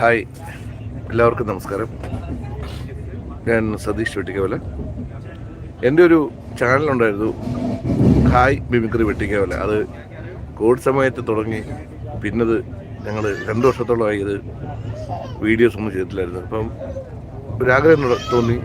Hi. എല്ലാവർക്കും നമസ്കാരം. ഞാൻ സതീഷ് വെട്ടിക്കവല. എന്റെ ഒരു ചാനലുണ്ടായിരുന്നു ഹായ് മിമിക്രി വെട്ടിക്കവല. അത് കോവിഡ് സമയത്ത് തുടങ്ങി പിന്നത് ഞങ്ങൾ രണ്ട് വർഷത്തോളമായി ഇത് വീഡിയോസ് ഒന്നും ചെയ്തിട്ടില്ലായിരുന്നു. അപ്പം ഒരാഗ്രഹം ആഗ്രഹം തോന്നി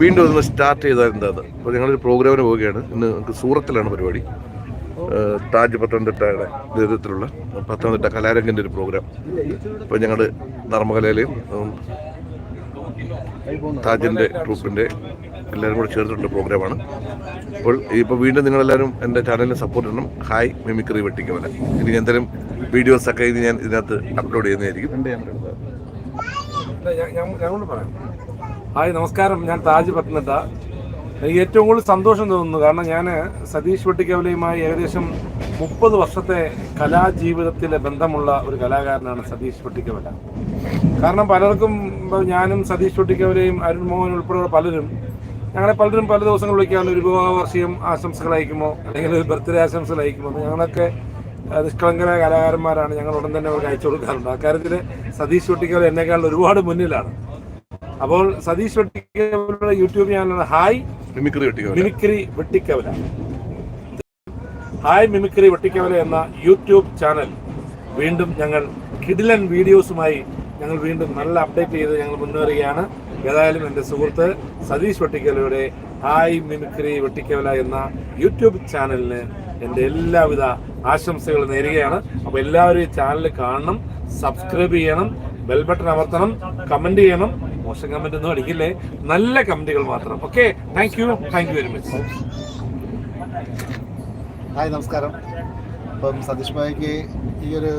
വീണ്ടും ഒന്ന് സ്റ്റാർട്ട് ചെയ്താൽ എന്താണ് അപ്പോൾ ഞങ്ങളൊരു പ്രോഗ്രാമിന് പോവുകയാണ്. ഇന്ന് നമുക്ക് സൂറത്തിലാണ് പരിപാടി. താജ് പത്തനംതിട്ടയുടെ നേതൃത്വത്തിലുള്ള പത്തനംതിട്ട കലാരംഗിന്റെ ഒരു പ്രോഗ്രാം. അപ്പോൾ ഞങ്ങൾ നർമ്മകലയിലെയും ഉം, താജിന്റെ ട്രൂപ്പിന്റെ എല്ലാവരും കൂടെ ചേർത്തിട്ടുള്ള പ്രോഗ്രാമാണ്. അപ്പോൾ ഇപ്പോൾ വീണ്ടും നിങ്ങളെല്ലാവരും എന്റെ ചാനലിനെ സപ്പോർട്ട് ചെയ്യണം. ഹായ് മിമിക്രി വെട്ടിക്കവല ഇനി എന്തെങ്കിലും വീഡിയോസൊക്കെ ഇനി ഞാൻ ഇതിനകത്ത് അപ്ലോഡ് ചെയ്യുന്നതായിരിക്കും. ഹായ് നമസ്കാരം. ഞാൻ താജ് പത്തനംതിട്ട. എനിക്ക് ഏറ്റവും കൂടുതൽ സന്തോഷം തോന്നുന്നു. കാരണം ഞാൻ സതീഷ് വെട്ടിക്കവലയുമായി ഏകദേശം മുപ്പത് വർഷത്തെ കലാജീവിതത്തിലെ ബന്ധമുള്ള ഒരു കലാകാരനാണ് സതീഷ് പൊട്ടിക്കവല. കാരണം പലർക്കും ഞാനും സതീഷ് വെട്ടിക്കവലയും അരുൺ മോഹൻ ഉൾപ്പെടെയുള്ള പലരും ഞങ്ങളെ പലരും പല ദിവസങ്ങൾ വിളിക്കാറുണ്ട്. ഒരു വിവാഹ വാർഷികം ആശംസകൾ അയക്കുമോ? അല്ലെങ്കിൽ ഒരു ബർത്ത്ഡേ ആശംസകൾ അയക്കുമോ? ഞങ്ങളൊക്കെ നിഷ്കളങ്കര നിഷ്കളങ്കരായ കലാകാരന്മാരാണ്. ഞങ്ങൾ ഉടൻ തന്നെ അവർക്ക് അയച്ചു കൊടുക്കാറുണ്ട്. അക്കാര്യത്തിൽ സതീഷ് വെട്ടിക്കവല എന്നെക്കാൾ ഒരുപാട് മുന്നിലാണ്. അപ്പോൾ സതീഷ് വെട്ടിക്കവലയുടെ യൂട്യൂബ് ചാനലാണ് hi mimicry Vettikkavala hi mimicry Vettikkavala എന്ന യൂട്യൂബ് ചാനൽ. വീണ്ടും ഞങ്ങൾ കിഡിലൻ വീഡിയോസുമായി ഞങ്ങൾ വീണ്ടും നല്ല അപ്ഡേറ്റ് ചെയ്ത് ഞങ്ങൾ മുന്നേറുകയാണ്. ഏതായാലും എന്റെ സുഹൃത്ത് സതീഷ് വെട്ടിക്കവലയുടെ ഹായ് മിമിക്രി വെട്ടിക്കവല എന്ന യൂട്യൂബ് ചാനലിന് എന്റെ എല്ലാവിധ ആശംസകളും നേരുകയാണ്. അപ്പോൾ എല്ലാവരും ഈ ചാനൽ കാണണം സബ്സ്ക്രൈബ് ചെയ്യണം ബെൽ ബട്ടൺ അമർത്തണം കമന്റ് ചെയ്യണം. മോശം കമന്റ് ഒന്നും അടിക്കില്ലേ? നല്ല കമന്റുകൾ മാത്രം. Okay? Thank you. Thank you very much. Hi നമസ്കാരം. അപ്പം സതീഷ് ഭായിക്ക് ഈ ഒരു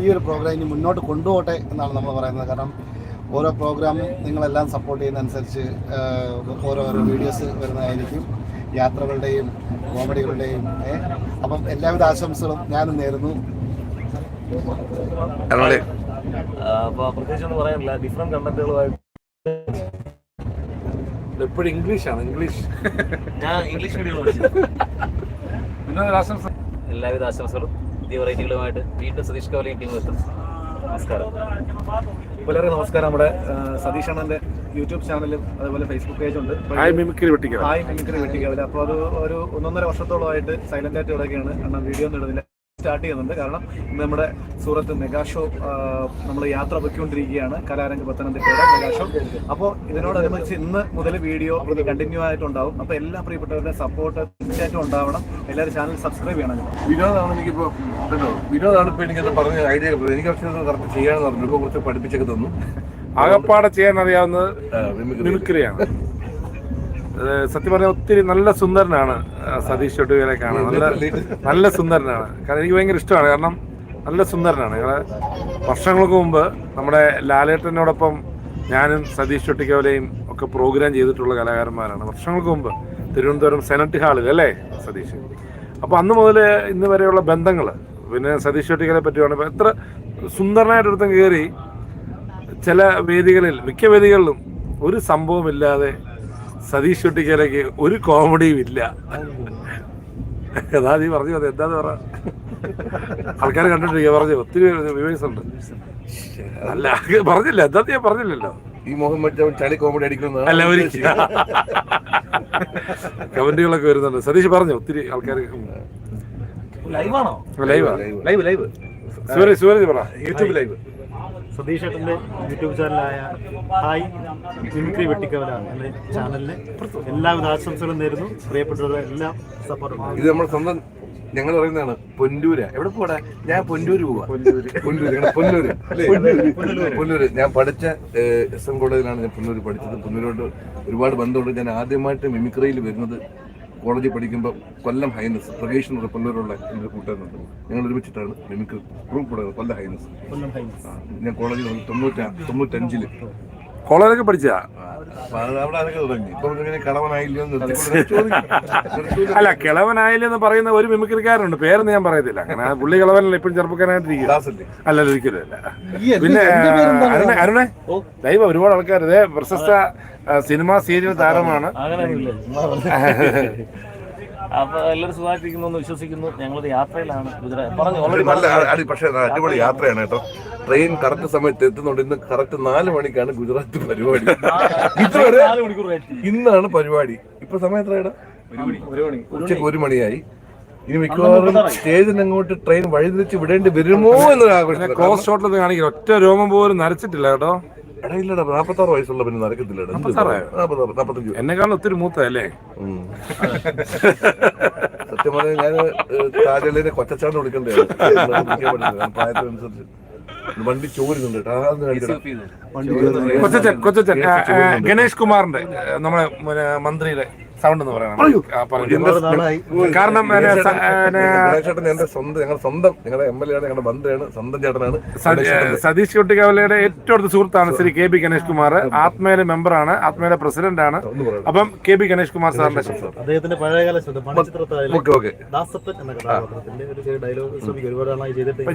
ഈ ഒരു പ്രോഗ്രാം ഇനി മുന്നോട്ട് കൊണ്ടുപോകട്ടെ എന്നാണ് നമ്മൾ പറയുന്നത്. കാരണം ഓരോ പ്രോഗ്രാമും നിങ്ങളെല്ലാം സപ്പോർട്ട് ചെയ്യുന്നതനുസരിച്ച് ഓരോ ഓരോ വീഡിയോസ് വരുന്നതായിരിക്കും. യാത്രകളുടെയും കോമഡികളുടെയും അപ്പം എല്ലാവിധ ആശംസകളും ഞാനും നേരുന്നു. എപ്പോഴും അപ്പോൾ പ്രത്യേകിച്ച് ഒന്നും പറയാനില്ല. ഡിഫറെന്റ് കണ്ടന്റുകളുമായിട്ട് എപ്പോഴും ഇംഗ്ലീഷാണ് ഇംഗ്ലീഷ് ഞാൻ ഇംഗ്ലീഷ് മീഡിയം എല്ലാവിധ ആശംസകളും. പുതിയ വെറൈറ്റികളുമായിട്ട് വീണ്ടും സതീഷ് കവലയും ടീം എത്തും. നമസ്കാരം. വളരെ നമസ്കാരം. നമ്മുടെ സതീഷ് അണ്ണന്റെ യൂട്യൂബ് ചാനലും അതുപോലെ ഫേസ്ബുക്ക് പേജ് ഉണ്ട്. ഹായ് മിമിക്രി വെട്ടിക്കവല അപ്പോൾ അത് ഒരു ഒന്നൊന്നര വർഷത്തോളമായിട്ട് സൈലന്റ് ആയിട്ട് ഇവിടെയൊക്കെയാണ് അണ്ണൻ വീഡിയോ ഒന്നും ഇടുന്നില്ല. സ്റ്റാർട്ട് ചെയ്യുന്നുണ്ട്. കാരണം ഇന്ന് നമ്മുടെ സൂറത്ത് മെഗാഷോ നമ്മൾ യാത്ര പൊയ്ക്കൊണ്ടിരിക്കുകയാണ്. കലാരംഗ പത്തനംതിട്ടയുടെ മെഗാഷോ. അപ്പോൾ ഇതിനോടനുബന്ധിച്ച് ഇന്ന് മുതൽ വീഡിയോ കണ്ടിന്യൂ ആയിട്ടുണ്ടാവും. അപ്പോൾ എല്ലാ പ്രിയപ്പെട്ടവരുടെ സപ്പോർട്ട് തീർച്ചയായിട്ടും ഉണ്ടാവണം. എല്ലാവരും ചാനൽ സബ്സ്ക്രൈബ് ചെയ്യണം വിനോദാണ് എനിക്കിപ്പോൾ കേട്ടോ വിനോദാണ് ഇപ്പൊ എനിക്കത് പറഞ്ഞ ഐഡിയ എനിക്ക് പക്ഷേ കറക്റ്റ് ചെയ്യാന്ന് പറഞ്ഞു ഇപ്പോൾ കുറച്ച് പഠിപ്പിച്ചൊക്കെ തന്നു. ആകപ്പാടെ ചെയ്യാൻ അറിയാവുന്നത് മിമിക്രിയാണ്. സത്യം പറഞ്ഞാൽ ഒത്തിരി നല്ല സുന്ദരനാണ് സതീഷ് ചൊട്ടുകയിലെ കാണാൻ നല്ല നല്ല സുന്ദരനാണ്. കാരണം എനിക്ക് ഭയങ്കര ഇഷ്ടമാണ്. കാരണം നല്ല സുന്ദരനാണ്. ഞങ്ങളെ വർഷങ്ങൾക്ക് മുമ്പ് നമ്മുടെ ലാലേട്ടനോടൊപ്പം ഞാനും സതീഷ് ചൊട്ടിക്കവലയും ഒക്കെ പ്രോഗ്രാം ചെയ്തിട്ടുള്ള കലാകാരന്മാരാണ്. വർഷങ്ങൾക്ക് മുമ്പ് തിരുവനന്തപുരം സെനറ്റ് ഹാളിൽ അല്ലേ സതീഷ്? അപ്പോൾ അന്ന് മുതൽ ഇന്ന് വരെയുള്ള ബന്ധങ്ങൾ പിന്നെ സതീഷ് ഒട്ടിക്കലെ പറ്റിയാണ് ഇപ്പോൾ എത്ര സുന്ദരനായിട്ടൊരുത്തം കയറി ചില വേദികളിൽ മിക്ക വേദികളിലും ഒരു സംഭവമില്ലാതെ സതീഷ് ഷെട്ടിക്കലേക്ക് ഒരു കോമഡിയും ഇല്ല. അതാ നീ പറഞ്ഞു അത് എന്താന്ന് പറ. ആൾക്കാർ കണ്ടിട്ടിരിക്കുക പറഞ്ഞു. ഒത്തിരി വിവേഴ്സ് ഉണ്ട്. അല്ല പറഞ്ഞില്ല. എന്താ ഞാൻ പറഞ്ഞില്ലല്ലോ? ഈ മുഖം വെച്ച ചളി കോമഡി അടിക്കുന്ന അല്ല കമന്റുകളൊക്കെ വരുന്നുണ്ട്. സതീഷ് പറഞ്ഞു. ഒത്തിരി ആൾക്കാർ ലൈവാണോ ആണോ? ലൈവ് ലൈവ് സൂരജ് സൂരജ് പറ. യൂട്യൂബ് ലൈവ് സതീഷ് ഏട്ടന്റെ യൂട്യൂബ് ചാനലായ ഹായ് മിമിക്രി വെട്ടിക്കവല എന്ന ചാനലിന് എല്ലാവിധ ആശംസകളും നേരുന്നു. പ്രിയപ്പെട്ടവരുടെ എല്ലാ സപ്പോർട്ടും. ഇത് നമ്മുടെ സ്വന്തം ഞങ്ങൾ പറയുന്നതാണ് പൊന്നൂര്. എവിടെ പോടാ? ഞാൻ പൊന്നൂര് പോവാ. പൊന്നൂര്. പൊന്നൂര്. പൊന്നൂര്. ഞാൻ പഠിച്ച എസ് എം കോളേജിലാണ് ഞാൻ പൊന്നൂര് പഠിച്ചത്. പൊന്നൂരോട് ഒരുപാട് ബന്ധമുണ്ട്. ഞാൻ ആദ്യമായിട്ട് മിമിക്രിയിൽ വരുന്നത് കോളേജിൽ പഠിക്കുമ്പോൾ കൊല്ലം ഹൈനസ് പ്രകേഷ് എന്ന് പറഞ്ഞ പൊന്നൂരുള്ള എന്റെ കൂട്ടുകാരുണ്ട് ഞങ്ങൾ ഒരുമിച്ചിട്ടാണ് മിമിക്രി ഗ്രൂപ്പ് കൂടെ കൊല്ലം ഹൈനസ് ഞാൻ കോളേജിൽ തൊണ്ണൂറ്റ തൊണ്ണൂറ്റഞ്ചിൽ കോളേജൊക്കെ പഠിച്ചാ. അല്ല കിളവനായില്ലെന്ന് പറയുന്ന ഒരു മിമിക്രിക്കാരുണ്ട്. പേരെന്ന് ഞാൻ പറയത്തില്ല. അങ്ങനെ പുള്ളി കിളവനല്ല ഇപ്പം ഒരിക്കലും അല്ല. ഈ പിന്നെ അരുണെ അരുണെ. ദൈവ ഒരുപാട് ആൾക്കാർ ഇതേ പ്രശസ്ത സിനിമാ സിനിമ സീരിയൽ താരമാണ്. അപ്പൊ എല്ലാവരും സുഖമായിട്ടിരിക്കുന്നു എന്ന് വിശ്വസിക്കുന്നു. ഞങ്ങൾ യാത്രയിലാണ് ഗുജറാത്ത്. പറഞ്ഞു ഓൾറെഡി നല്ല അടി പക്ഷേ അടിപൊളി യാത്രയാണ് കേട്ടോ. ട്രെയിൻ കറക്റ്റ് സമയത്ത് എത്തുന്നുണ്ട്. ഇന്ന് കറക്റ്റ് നാല് മണിക്കാണ് ഗുജറാത്ത് പരിപാടി. ഇതുവരെ നാല് മണിക്കൂർ വെയിറ്റ് ഇന്നാണ് പരിപാടി. ഇപ്പൊ സമയം എത്രയാണ് ഉച്ചയ്ക്ക് ഒരു മണിയായി. ഇനി മിക്കവാറും സ്റ്റേജിന് അങ്ങോട്ട് ട്രെയിൻ വഴിതിരിച്ച് വിടേണ്ടി വരുമോ എന്നൊരു ആഘോഷം ക്രോസ് ഷോട്ടിൽ കാണിക്കില്ല ഒറ്റ രോമം പോലും നരച്ചിട്ടില്ല കേട്ടോ. എടാ ഇല്ലടാ നാപ്പത്താറ് വയസ്സുള്ള പിന്നെ നടക്കത്തില്ലടാ? നാപ്പത്താറ് നാപ്പത്തഞ്ച് എന്നെക്കാളും ഒത്തിരി മൂത്ത അല്ലേ സത്യം പറഞ്ഞാൽ ഞാൻ താജലിനെ കൊച്ചാന്ന് വിളിക്കണ്ടേ പ്രായത്തിനനുസരിച്ച് വണ്ടി ചോരുന്നുണ്ട് കൊച്ചച്ചൻ കൊച്ചച്ചൻ ഗണേഷ് കുമാറിന്റെ നമ്മുടെ മന്ത്രിയുടെ സൗണ്ട് എന്ന് പറയണം. ആ, പറയൂ. എന്റെ നാളായി. കാരണം എന്റെ സ്വന്തം സ്വന്തം നിങ്ങളുടെ എം എൽ എ ആണ് ഞങ്ങളുടെ സ്വന്തം ചേട്ടനാണ്. സതീഷ് കുട്ടിക്കാവലയുടെ ഏറ്റവും അടുത്ത സുഹൃത്താണ് ശ്രീ കെ പി ഗണേഷ് കുമാർ ആത്മയുടെ മെമ്പറാണ് ആത്മയുടെ പ്രസിഡന്റ് ആണ്. അപ്പം കെ പി ഗണേഷ് കുമാർ സാറിന്റെ അദ്ദേഹത്തിന്റെ പഴയകാല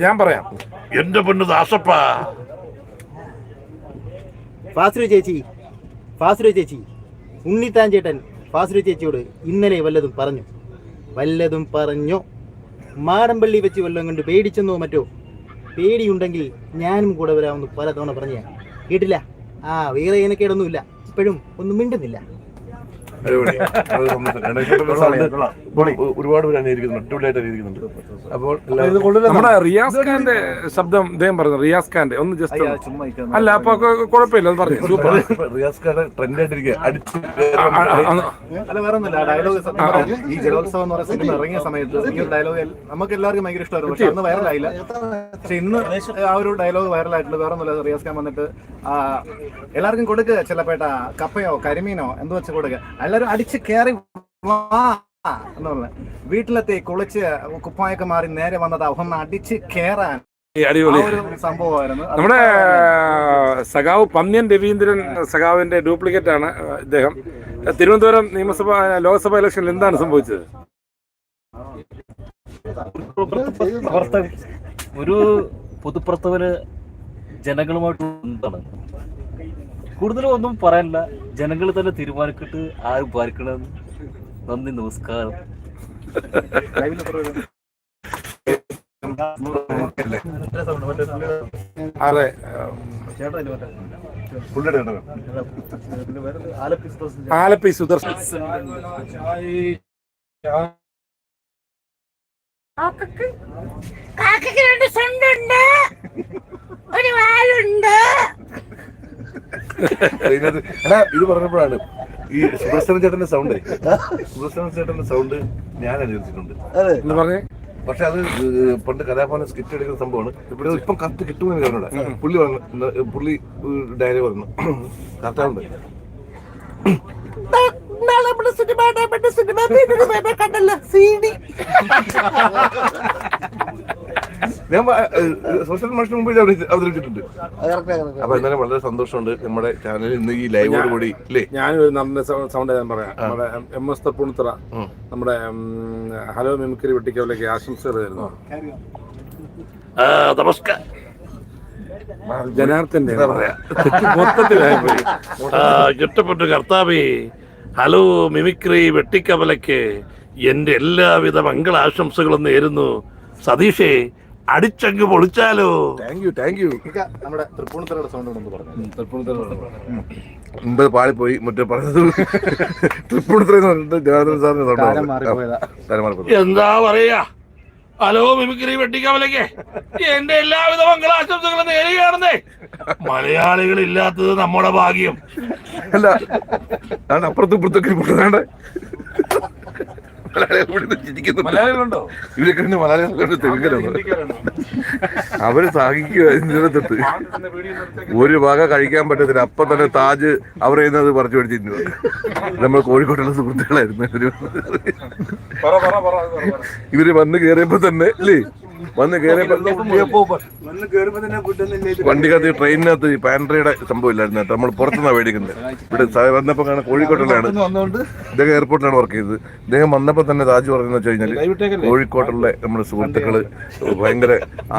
ഞാൻ പറയാം. എന്റെ പെണ്ണ് ദാസപ്പ. ഫാസ്രു ചേച്ചി ഫാസ്രു ചേച്ചി ഉണ്ണിത്താൻ ചേട്ടൻ. ഫാസുര ചേച്ചിയോട് ഇന്നലെ വല്ലതും പറഞ്ഞു? വല്ലതും പറഞ്ഞോ? മാടമ്പള്ളി വെച്ച് വല്ലതും കണ്ട് പേടിച്ചെന്നോ മറ്റോ? പേടിയുണ്ടെങ്കിൽ ഞാനും കൂടെ വരാമെന്ന് പലതവണ പറഞ്ഞ കേട്ടില്ല? ആ വേറെ ഇനക്കേടൊന്നുമില്ല ഇപ്പോഴും ഒന്നും മിണ്ടുന്നില്ല. ഒരുപാട് പേര് അനുകരിക്കുന്നുണ്ട് അടിപൊളിയായിട്ട് അനുകരിക്കുന്നുണ്ട് അപ്പോൾ നമ്മുടെ റിയാസ് ഖാന്റെ ശബ്ദം ഇദ്ദേഹം പറഞ്ഞു? റിയാസ് ഖാന്റെ? ഒന്ന് ജസ്റ്റ്. അല്ല അപ്പൊ കുഴപ്പമില്ല അത് പറഞ്ഞു. സൂപ്പർ റിയാസ് ഖാന്റെ ട്രെൻഡ് ആയിട്ടിരിക്കുക അടിച്ച് അല്ല വേറെ ഒന്നുമില്ല. ഡയലോഗ് ഈ ജലോത്സവം എന്ന് പറയുന്ന സിനിമ ഇറങ്ങിയ സമയത്ത് ഈ ഒരു ഡയലോഗ് നമുക്ക് എല്ലാവർക്കും ഭയങ്കര ഇഷ്ടമായിരുന്നു. പക്ഷെ അന്ന് വൈറലായില്ല. പക്ഷെ ഇന്ന് ആ ഒരു ഡയലോഗ് വൈറലായിട്ടുണ്ട്. വേറെ ഒന്നുമില്ല. റിയാസ് ഖാൻ വന്നിട്ട് എല്ലാവർക്കും കൊടുക്കുക ചിലപ്പേട്ട കപ്പയോ കരിമീനോ എന്ത് വെച്ച് കൊടുക്കുക എല്ലാവരും അടിച്ച് കയറി വാ. വീട്ടിലെത്തി കുളിച്ച് കുപ്പായൊക്കെ മാറി നേരെ വന്നത് അവൻ അടിച്ച് കേറാൻ. അടിപൊളി. നമ്മുടെ സഖാവ് പന്ന്യൻ രവീന്ദ്രൻ സഖാവിന്റെ ഡ്യൂപ്ലിക്കേറ്റ് ആണ് ഇദ്ദേഹം. തിരുവനന്തപുരം നിയമസഭ ലോക്സഭ ഇലക്ഷനിൽ എന്താണ് സംഭവിച്ചത്? ഒരു പൊതുപ്രവർത്തകര് ജനങ്ങളുമായിട്ട് എന്താണ്? കൂടുതലും ഒന്നും പറയാനില്ല. ജനങ്ങൾ തന്നെ തീരുമാനിക്കട്ട് ആരും പാലിക്കണമെന്ന് നന്ദി നമസ്കാരം. അതെ? ആലപ്പി സുദർശൻ. കാക്കക്ക് രണ്ട് ഒരു വാലുണ്ട്. ഇത് പറഞ്ഞപ്പോഴാണ് ഈ സുദർശന ചേട്ടന്റെ സൗണ്ട് സുദർശന ചേട്ടന്റെ സൗണ്ട് ഞാൻ അനുവദിച്ചിട്ടുണ്ട് പക്ഷെ അത് പണ്ട് കലാഭവന സ്കിറ്റ് എടുക്കുന്ന സംഭവമാണ്. ഇവിടെ ഇപ്പം കറക്റ്റ് കിട്ടുമെന്ന് പറഞ്ഞൂടെ. പുള്ളി പറഞ്ഞു പുള്ളി ഡയറി പറഞ്ഞു. കറക്റ്റാവുണ്ട് സിനിമ സിനിമ കണ്ടല്ലോ. C D. ഞാൻ സോഷ്യൽ മീഡിയ മുമ്പ് അവതരിപ്പിച്ചിട്ടുണ്ട് അപ്പൊ എന്നാലും വളരെ സന്തോഷമുണ്ട് നമ്മുടെ ചാനലിൽ ഇന്ന് ഈ ലൈവോട് കൂടി ഞാൻ ഞാനൊരു നല്ല സൗണ്ട് ഞാൻ പറയാം. നമ്മുടെ എം എസ് തപ്പുണിത്തറ നമ്മുടെ ഹലോ മിമിക്രി വെട്ടിക്കവലേക്ക് ആശംസകൾ തരുന്നു നമസ്കാരം ജനാർദ്ദന്റെ മൊത്തത്തിലായി പോയി ഇഷ്ടപ്പെട്ടു കർത്താവേ ഹലോ മിമിക്രി വെട്ടിക്കവലയ്ക്ക് എന്റെ എല്ലാവിധ മംഗളാശംസകളും നേരുന്നു. സതീഷേ അടിച്ചങ്ങ് പൊളിച്ചാലോ? താങ്ക് യു താങ്ക് യു നമ്മുടെ തൃപ്പൂണിത്തറയുടെ സൗണ്ട് ഉണ്ടെന്ന് പറഞ്ഞു? മുമ്പ് പാളിപ്പോയി മറ്റേ പറഞ്ഞത് തൃപ്പൂണിത്തറ ജനാർദ്ദൻ എന്താ പറയാ? ഹലോ മിമിക്രി വെട്ടിക്കവലയ്ക്ക്. എന്റെ എല്ലാവിധ മംഗളാശംസകളും നേരുകയാണെന്നേ. മലയാളികൾ ഇല്ലാത്തത് നമ്മുടെ ഭാഗ്യം. അല്ല അപ്പുറത്തും ഇപ്പുറത്തൊക്കെ ഇരിപ്പുണ്ട്. മലയാളികൾ ഇവിടെ നിന്ന് ചിരിക്കുന്നു. മലയാളികളുണ്ടോ? ഇവരൊക്കെ ഇന്ന് മലയാളികളുടെ തെലുങ്കരാണ് അവർ സഹിക്കുക ഇതിനകത്തിട്ട് ഒരു വക കഴിക്കാൻ പറ്റത്തില്ല. അപ്പൊ തന്നെ താജ് അവർ ചെയ്യുന്നത് പറിച്ചു പിടിച്ചിരുന്നു. നമ്മൾ കോഴിക്കോട്ടുള്ള സുഹൃത്തുക്കളായിരുന്നു. ഇവർ വന്ന് കേറിയപ്പോ തന്നെ അല്ലേ? വന്ന് കേറിയപ്പോ വണ്ടിക്കകത്ത് ട്രെയിനിനകത്ത് ഈ പാൻട്രിയുടെ സംഭവം ഇല്ലായിരുന്നു കേട്ടോ. നമ്മൾ പുറത്തുനിന്നാണ് മേടിക്കുന്നത്. ഇവിടെ വന്നപ്പോൾ വന്നപ്പോ കാണാൻ കോഴിക്കോട്ടിലാണ്. ഇദ്ദേഹം എയർപോർട്ടിലാണ് വർക്ക് ചെയ്തത്. ഇദ്ദേഹം വന്നപ്പോ തന്നെ താജ് പറയുന്നത് വെച്ച് കഴിഞ്ഞാൽ കോഴിക്കോട്ടുള്ള നമ്മുടെ സുഹൃത്തുക്കൾ ഭയങ്കര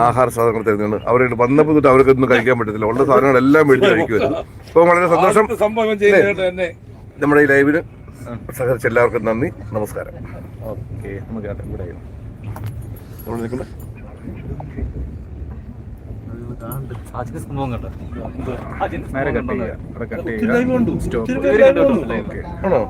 ആഹാര സാധനങ്ങൾ തരുന്നതാണ്. അവരോട് വന്നപ്പോ തൊട്ട് അവർക്കൊന്നും കഴിക്കാൻ പറ്റത്തില്ല. ഉള്ള സാധനങ്ങളെല്ലാം മേടിച്ച് കഴിക്കുമായിരുന്നു അപ്പോൾ വളരെ സന്തോഷം. നമ്മുടെ ഈ ലൈവിന് സഹകരിച്ച എല്ലാവർക്കും നന്ദി. നമസ്കാരം. ഓക്കെ നമുക്ക് ഇവിടെ നിൽക്കണേ സംഭവം കണ്ടോ? നേരെ കട്ട് ചെയ്യുക കട്ട് ചെയ്യുക സ്റ്റോപ്പ്. ആണോ?